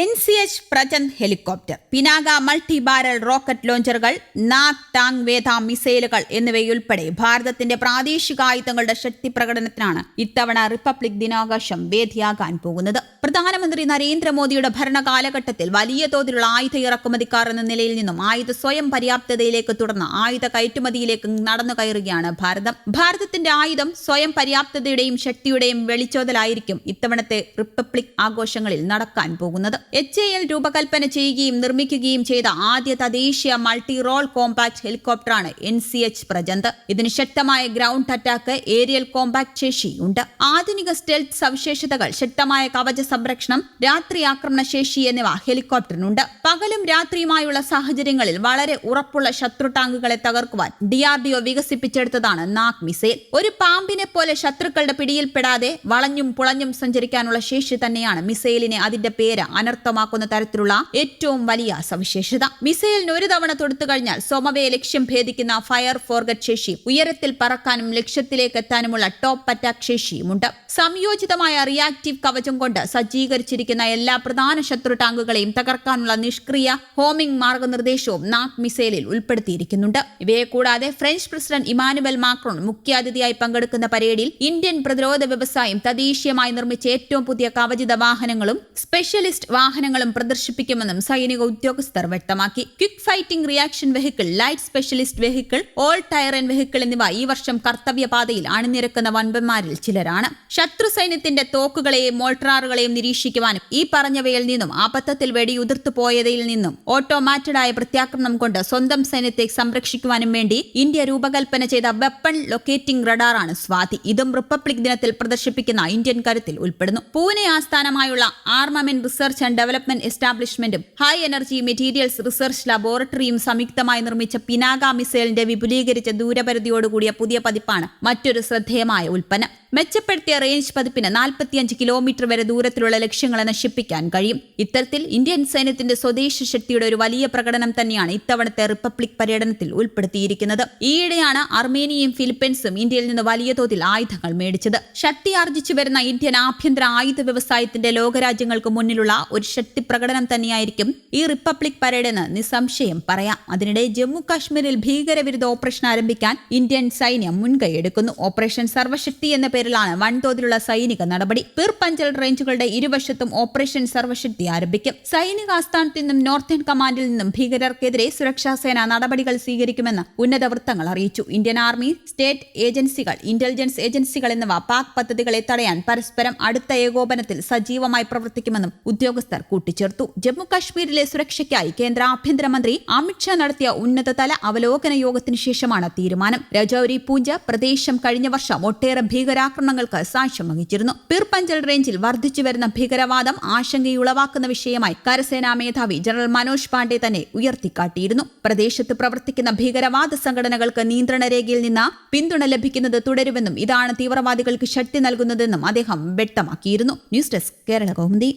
N C H Prachand helicopter Pinaka multi barrel rocket ലോഞ്ചറുകൾ Nag tongue വേദ മിസൈലുകൾ എന്നിവയുൾപ്പെടെ ഭാരതത്തിന്റെ പ്രാദേശിക ആയുധങ്ങളുടെ ശക്തി പ്രകടനത്തിനാണ് ഇത്തവണ റിപ്പബ്ലിക് ദിനാഘോഷം വേദിയാകാൻ പോകുന്നത്. പ്രധാനമന്ത്രി നരേന്ദ്രമോദിയുടെ ഭരണകാലഘട്ടത്തിൽ വലിയ തോതിലുള്ള ആയുധ ഇറക്കുമതിക്കാർ എന്ന നിലയിൽ നിന്നും ആയുധ സ്വയം പര്യാപ്തതയിലേക്ക് തുടർന്ന് ആയുധ കയറ്റുമതിയിലേക്ക് നടന്നു കയറുകയാണ് ഭാരതം. ഭാരതത്തിന്റെ ആയുധം സ്വയം പര്യാപ്തതയുടെയും ശക്തിയുടെയും വെളിച്ചോതലായിരിക്കും ഇത്തവണത്തെ റിപ്പബ്ലിക് ആഘോഷങ്ങളിൽ നടക്കാൻ പോകുന്നത്. എച്ച് എ എൽ രൂപകൽപ്പന ചെയ്യുകയും നിർമ്മിക്കുകയും ചെയ്ത ആദ്യ തദ്ദേശീയ മൾട്ടി റോൾ കോമ്പാക്ട് ഹെലികോപ്റ്ററാണ് എൻ സി എച്ച് പ്രജന്ത്. ഇതിന് ശക്തമായ ഗ്രൗണ്ട് അറ്റാക്ക് ഏരിയൽ കോമ്പാക്ട് ഉണ്ട് ആധുനിക സ്റ്റെൽത്ത് സവിശേഷതകൾ ശക്തമായ കവച സംരക്ഷണം രാത്രി ആക്രമണ ശേഷി എന്നിവ ഹെലികോപ്റ്ററിനുണ്ട്. പകലും രാത്രിയുമായുള്ള സാഹചര്യങ്ങളിൽ വളരെ ഉറപ്പുള്ള ശത്രു ടാങ്കുകളെ തകർക്കുവാൻ ഡിആർഡിഒ വികസിപ്പിച്ചെടുത്തതാണ് നാഗ് മിസൈൽ. ഒരു പാമ്പിനെ പോലെ ശത്രുക്കളുടെ പിടിയിൽപ്പെടാതെ വളഞ്ഞും പുളഞ്ഞും സഞ്ചരിക്കാനുള്ള ശേഷി തന്നെയാണ് മിസൈലിനെ അതിന്റെ പേര് അനർത്ഥമാക്കുന്ന തരത്തിലുള്ള ഏറ്റവും വലിയ സവിശേഷത. മിസൈലിന് ഒരു തവണ തൊടുത്തു കഴിഞ്ഞാൽ സോമവയെ ലക്ഷ്യം ഭേദിക്കുന്ന ഫയർ ഫോർഗറ്റ് ശേഷി ഉയരത്തിൽ പറക്കാനും ലക്ഷ്യത്തിലേക്ക് എത്താനുമുള്ള ടോപ്പ് അറ്റാക്ക് ശേഷിയുമുണ്ട്. സംയോജിതമായ റിയാക്റ്റീവ് കവചം കൊണ്ട് സജ്ജീകരിച്ചിരിക്കുന്ന എല്ലാ പ്രധാന ശത്രു ടാങ്കുകളെയും തകർക്കാനുള്ള നിഷ്ക്രിയ ഹോമിംഗ് മാർഗനിർദ്ദേശവും നാക് മിസൈലിൽ ഉൾപ്പെടുത്തിയിരിക്കുന്നുണ്ട്. ഇവയെ കൂടാതെ ഫ്രഞ്ച് പ്രസിഡന്റ് ഇമാനുവൽ മാക്രോൺ മുഖ്യാതിഥിയായി പങ്കെടുക്കുന്ന പരേഡിൽ ഇന്ത്യൻ പ്രതിരോധ വ്യവസായം തദ്ദേശീയമായി നിർമ്മിച്ച ഏറ്റവും പുതിയ കവചിത വാഹനങ്ങളും സ്പെഷ്യലിസ്റ്റ് വാഹനങ്ങളും പ്രദർശിപ്പിക്കുമെന്നും സൈനിക ഉദ്യോഗസ്ഥർ വ്യക്തമാക്കി. Quick fighting reaction vehicle light specialist vehicle all terrain vehicle എന്നിവ ഈ വർഷം കർത്തവ്യപാതയിൽ അണിനിരക്കുന്ന വൻപന്മാരിൽ ചിലരാണ്. ശത്രു സൈന്യത്തിന്റെ തോക്കുകളെയും മോൾട്രാറുകളെയും നിരീക്ഷിക്കുവാനും ഈ പറഞ്ഞവയിൽ നിന്നും അബദ്ധത്തിൽ വെടിയുതിർത്തു പോയതിൽ നിന്നും ഓട്ടോമാറ്റഡായ പ്രത്യാക്രമണം കൊണ്ട് സ്വന്തം സൈന്യത്തെ സംരക്ഷിക്കുവാനും വേണ്ടി ഇന്ത്യ രൂപകൽപ്പന ചെയ്ത വെപ്പൺ ലൊക്കേറ്റിംഗ് റഡാറാണ് സ്വാതി. ഇതും റിപ്പബ്ലിക് ദിനത്തിൽ പ്രദർശിപ്പിക്കുന്ന ഇന്ത്യൻ കരുത്തിൽ ഉൾപ്പെടുന്നു. പൂനെ ആസ്ഥാനമായുള്ള ആർമമെന്റ് റിസർച്ച് ആൻഡ് ഡെവലപ്മെന്റ് എസ്റ്റാബ്ലിഷ്മെന്റും ഹൈ എനർജി മെറ്റീരിയൽസ് റിസർച്ച് ലബോറട്ടറിയും സംയുക്തമായി നിർമ്മിച്ച പിനാക മിസൈലിന്റെ വിപുലീകരിച്ച ദൂരപരിധിയോടുകൂടിയ പുതിയ പതിപ്പാണ് മറ്റൊരു ശ്രദ്ധേയമായ ഉൽപ്പന്നം. മെച്ചപ്പെടുത്തിയ റേഞ്ച് പതിപ്പിന് നാൽപ്പത്തിയഞ്ച് കിലോമീറ്റർ വരെ ദൂരത്തിലുള്ള ലക്ഷ്യങ്ങളെ നശിപ്പിക്കാൻ കഴിയും. ഇത്തരത്തിൽ ഇന്ത്യൻ സൈന്യത്തിന്റെ സ്വദേശ ശക്തിയുടെ ഒരു വലിയ പ്രകടനം തന്നെയാണ് ഇത്തവണത്തെ റിപ്പബ്ലിക് പര്യടനത്തിൽ ഉൾപ്പെടുത്തിയിരിക്കുന്നത്. ഈയിടെയാണ് അർമേനിയയും ഫിലിപ്പീൻസും ഇന്ത്യയിൽ നിന്ന് വലിയ തോതിൽ ആയുധങ്ങൾ മേടിച്ചത്. ശക്തി ആർജിച്ചു വരുന്ന ഇന്ത്യൻ ആഭ്യന്തര ആയുധ വ്യവസായത്തിന്റെ ലോകരാജ്യങ്ങൾക്ക് മുന്നിലുള്ള ഒരു ശക്തി പ്രകടനം തന്നെയായിരിക്കും ഈ റിപ്പബ്ലിക് പരേഡെന്ന് നിസ്സംശയം പറയാം. അതിനിടെ ജമ്മു കാശ്മീരിൽ ഭീകരവിരുദ്ധ ഓപ്പറേഷൻ ആരംഭിക്കാൻ ഇന്ത്യൻ സൈന്യം മുൻകൈയെടുക്കുന്നു ഓപ്പറേഷൻ സർവശക്തി എന്ന പേരിലാണ് വൻതോതിലുള്ള സൈനിക നടപടി. പിർ പഞ്ചൽ റേഞ്ചുകളുടെ ഇരുവശത്തും ഓപ്പറേഷൻ സർവശക്തി ആരംഭിക്കും. സൈനിക ആസ്ഥാനത്ത് നിന്നും നോർത്തേൺ കമാൻഡിൽ നിന്നും ഭീകരർക്കെതിരെ സുരക്ഷാ സേന നടപടികൾ സ്വീകരിക്കുമെന്ന് ഉന്നത വൃത്തങ്ങൾ അറിയിച്ചു. ഇന്ത്യൻ ആർമി സ്റ്റേറ്റ് ഏജൻസികൾ ഇന്റലിജൻസ് ഏജൻസികൾ എന്നിവ പാക് പദ്ധതികളെ തടയാൻ പരസ്പരം അടുത്ത ഏകോപനത്തിൽ സജീവമായി പ്രവർത്തിക്കുമെന്നും ഉദ്യോഗസ്ഥർ കൂട്ടിച്ചേർത്തു. ജമ്മു കാശ്മീരിലെ സുരക്ഷയ്ക്കായി കേന്ദ്ര ആഭ്യന്തരമന്ത്രി അമിത്ഷാ നടത്തിയ ഉന്നതതല അവലോകന യോഗത്തിന് ശേഷമാണ് തീരുമാനം. രജൌരി പൂഞ്ച പ്രദേശം കഴിഞ്ഞ വർഷം ഒട്ടേറെ ഭീകരാക്രമണങ്ങൾക്ക് സാക്ഷ്യം വഹിച്ചിരുന്നു. പിർപഞ്ചൽ റേഞ്ചിൽ വർദ്ധിച്ചു വരുന്ന ഭീകരവാദം ആശങ്കയുളവാക്കുന്ന വിഷയമായി കരസേനാ മേധാവി ജനറൽ മനോജ് പാണ്ഡെ തന്നെ ഉയർത്തിക്കാട്ടിയിരുന്നു. പ്രദേശത്ത് പ്രവർത്തിക്കുന്ന ഭീകരവാദ സംഘടനകൾക്ക് നിയന്ത്രണ രേഖയിൽ നിന്ന് പിന്തുണ ലഭിക്കുന്നത് തുടരുമെന്നും ഇതാണ് തീവ്രവാദികൾക്ക് ശക്തി നൽകുന്നതെന്നും അദ്ദേഹം വ്യക്തമാക്കിയിരുന്നു. News desk Kerala Kaumudi.